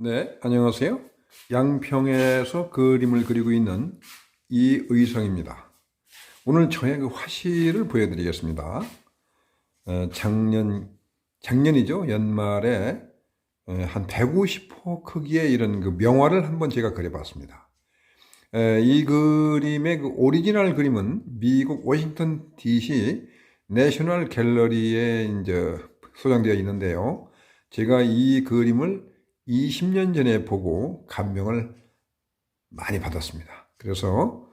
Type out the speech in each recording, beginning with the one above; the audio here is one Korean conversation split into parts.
네, 안녕하세요. 양평에서 그림을 그리고 있는 이의성입니다. 오늘 저의 그 화실을 보여드리겠습니다. 어, 작년, 작년이죠. 연말에 에, 한 150호 크기의 이런 그 명화를 한번 제가 그려봤습니다. 에, 이 그림의 그 오리지널 그림은 미국 워싱턴 DC 내셔널 갤러리에 이제 소장되어 있는데요. 제가 이 그림을 20년 전에 보고 감명을 많이 받았습니다. 그래서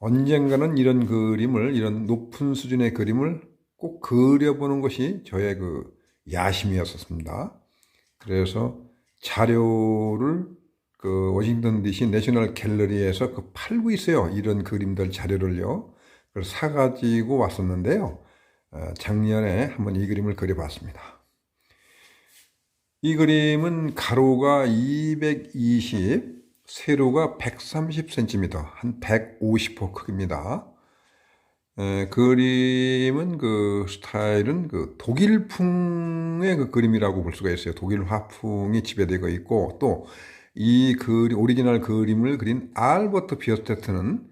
언젠가는 이런 그림을, 이런 높은 수준의 그림을 꼭 그려보는 것이 저의 그 야심이었었습니다. 그래서 자료를 그 워싱턴 DC 내셔널 갤러리에서 그 팔고 있어요. 이런 그림들 자료를요. 그걸 사가지고 왔었는데요. 어, 작년에 한번 이 그림을 그려봤습니다. 이 그림은 가로가 220, 세로가 130cm, 한 150호 크기입니다. 에, 그림은 그 스타일은 그 독일풍의 그 그림이라고 볼 수가 있어요. 독일 화풍이 지배되고 있고 또 이 그림 오리지널 그림을 그린 알버트 비어스테트는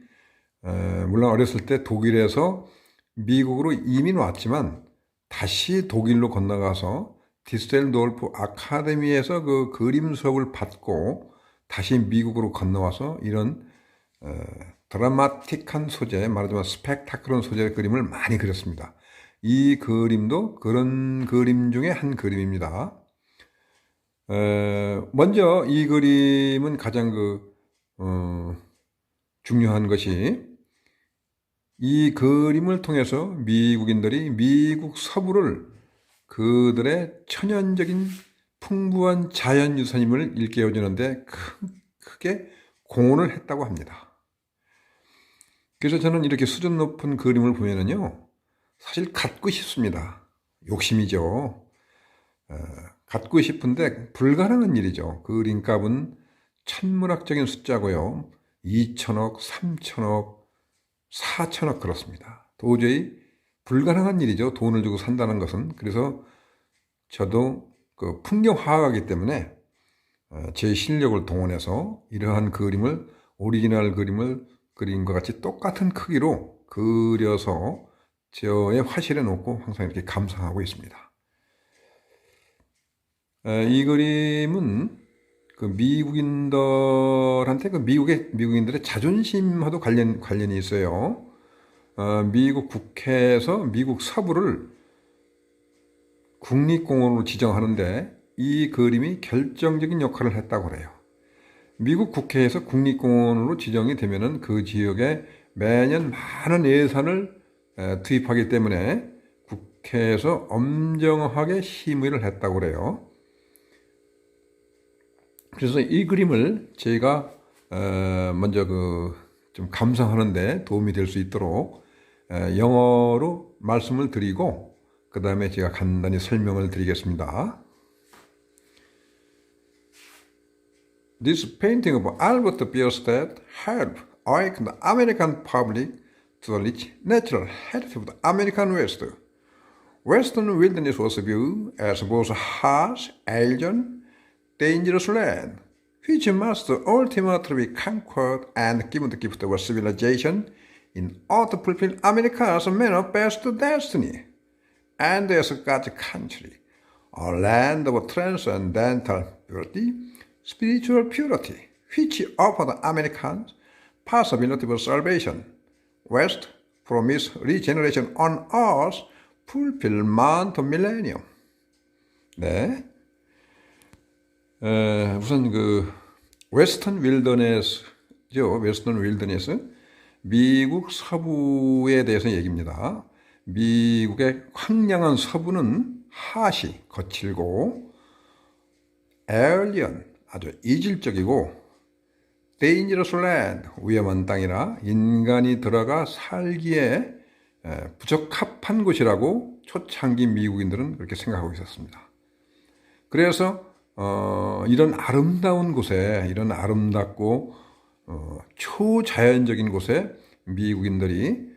에, 물론 어렸을 때 독일에서 미국으로 이민 왔지만 다시 독일로 건너가서 디셀돌프 아카데미에서 그 그림 수업을 받고 다시 미국으로 건너와서 이런 어, 드라마틱한 소재, 말하자면 스펙타클한 소재의 그림을 많이 그렸습니다. 이 그림도 그런 그림 중에 한 그림입니다. 어, 먼저 이 그림은 가장 그 어, 중요한 것이 이 그림을 통해서 미국인들이 미국 서부를 그들의 천연적인 풍부한 자연유산임을 일깨워주는데 큰, 크게 공헌을 했다고 합니다. 그래서 저는 이렇게 수준 높은 그림을 보면은요, 사실 갖고 싶습니다. 욕심이죠. 어, 갖고 싶은데 불가능한 일이죠. 그림 값은 천문학적인 숫자고요. 2천억, 3천억, 4천억 그렇습니다. 도저히 불가능한 일이죠. 돈을 주고 산다는 것은. 그래서 저도 그 풍경화학이기 때문에 어, 제 실력을 동원해서 이러한 그림을 오리지널 그림을 그림과 같이 똑같은 크기로 그려서 저의 화실에 놓고 항상 이렇게 감상하고 있습니다. 이 그림은 그 미국인들한테 그 미국의 미국인들의 자존심하고 관련 관련이 있어요. 어, 미국 국회에서 미국 서부를 국립공원으로 지정하는데 이 그림이 결정적인 역할을 했다고 그래요. 미국 국회에서 국립공원으로 지정이 되면은 그 지역에 매년 많은 예산을 투입하기 때문에 국회에서 엄정하게 심의를 했다고 그래요. 그래서 이 그림을 제가 어, 먼저 그 좀 감상하는데 도움이 될 수 있도록 영어로 말씀을 드리고 그 다음에 제가 간단히 설명을 드리겠습니다. This painting of Albert Bierstedt helped awaken the American public to the rich natural heritage of the American West. Western wilderness was viewed as both harsh, alien, dangerous land, which must ultimately be conquered and given the gift of civilization in order to fulfill America's manifest destiny. And as God's country, a land of transcendental beauty, spiritual purity, which offered Americans possibility of salvation. West promised regeneration on earth, fulfillment of millennium. 네. 에, 우선 그 웨스턴 윌더네스죠. 웨스턴 윌더네스. 미국 서부에 대해서 얘기입니다. 미국의 황량한 서부는 하시, 거칠고, 에얼리언, 아주 이질적이고, dangerous land, 위험한 땅이라 인간이 들어가 살기에 부적합한 곳이라고 초창기 미국인들은 그렇게 생각하고 있었습니다. 그래서 어, 이런 아름다운 곳에, 이런 아름답고 어, 초자연적인 곳에 미국인들이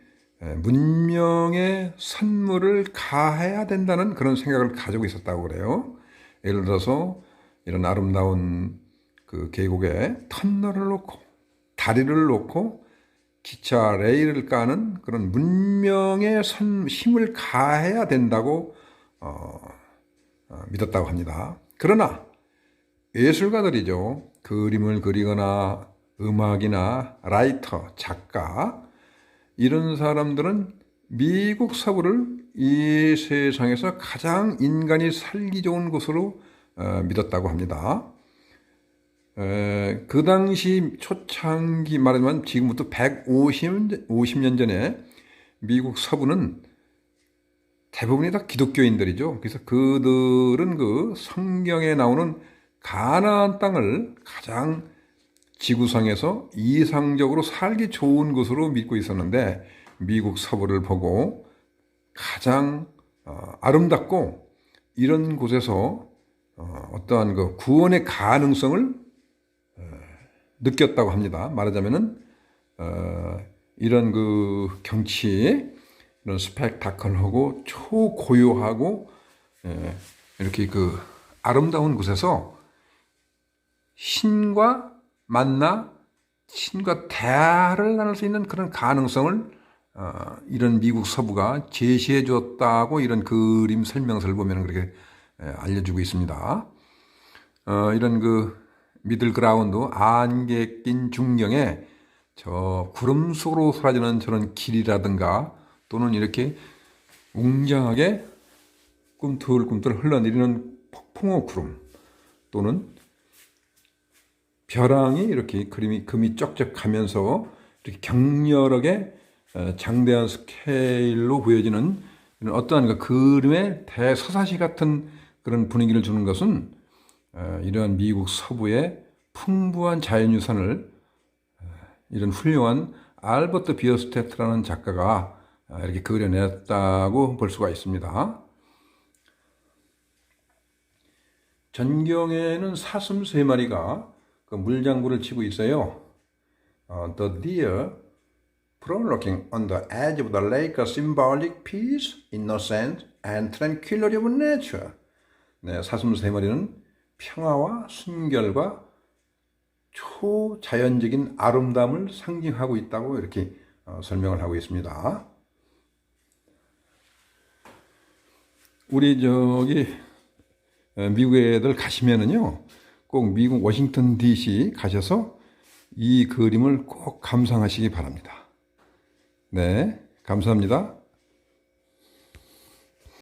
문명의 선물을 가해야 된다는 그런 생각을 가지고 있었다고 그래요. 예를 들어서 이런 아름다운 그 계곡에 터널을 놓고 다리를 놓고 기차 레일을 까는 그런 문명의 선, 힘을 가해야 된다고 어, 어, 믿었다고 합니다. 그러나 예술가들이죠. 그림을 그리거나 음악이나 라이터, 작가 이런 사람들은 미국 서부를 이 세상에서 가장 인간이 살기 좋은 곳으로 어, 믿었다고 합니다. 에, 그 당시 초창기 말하자면 지금부터 150년 50년 전에 미국 서부는 대부분이 다 기독교인들이죠. 그래서 그들은 그 성경에 나오는 가나안 땅을 가장 지구상에서 이상적으로 살기 좋은 곳으로 믿고 있었는데 미국 서부를 보고 가장 어, 아름답고 이런 곳에서 어, 어떠한 그 구원의 가능성을 어, 느꼈다고 합니다. 말하자면은 어, 이런 그 경치, 이런 스펙타클하고 초고요하고 예, 이렇게 그 아름다운 곳에서 신과 만나 신과 대화를 나눌 수 있는 그런 가능성을 어, 이런 미국 서부가 제시해 줬다고 이런 그림 설명서를 보면 그렇게 예, 알려주고 있습니다. 어, 이런 그 미들 그라운드 안개 낀 중경에 저 구름 속으로 사라지는 저런 길이라든가 또는 이렇게 웅장하게 꿈틀꿈틀 흘러내리는 폭풍어 구름 또는 벼랑이 이렇게 그림이 금이 쩍쩍하면서 이렇게 격렬하게 어, 장대한 스케일로 보여지는 어떠한 그 그림의 대서사시 같은 그런 분위기를 주는 것은 어, 이러한 미국 서부의 풍부한 자연유산을 어, 이런 훌륭한 알버트 비어스테트라는 작가가 이렇게 그려냈다고 볼 수가 있습니다. 전경에는 사슴 세 마리가 그 물장구를 치고 있어요. 어, the deer frolicking on the edge of the lake a symbolic peace, innocence, and tranquility of nature. 네, 사슴 세 마리는 평화와 순결과 초자연적인 아름다움을 상징하고 있다고 이렇게 어, 설명을 하고 있습니다. 우리 저기 미국 애들 가시면은요, 꼭 미국 워싱턴 DC 가셔서 이 그림을 꼭 감상하시기 바랍니다. 네, 감사합니다.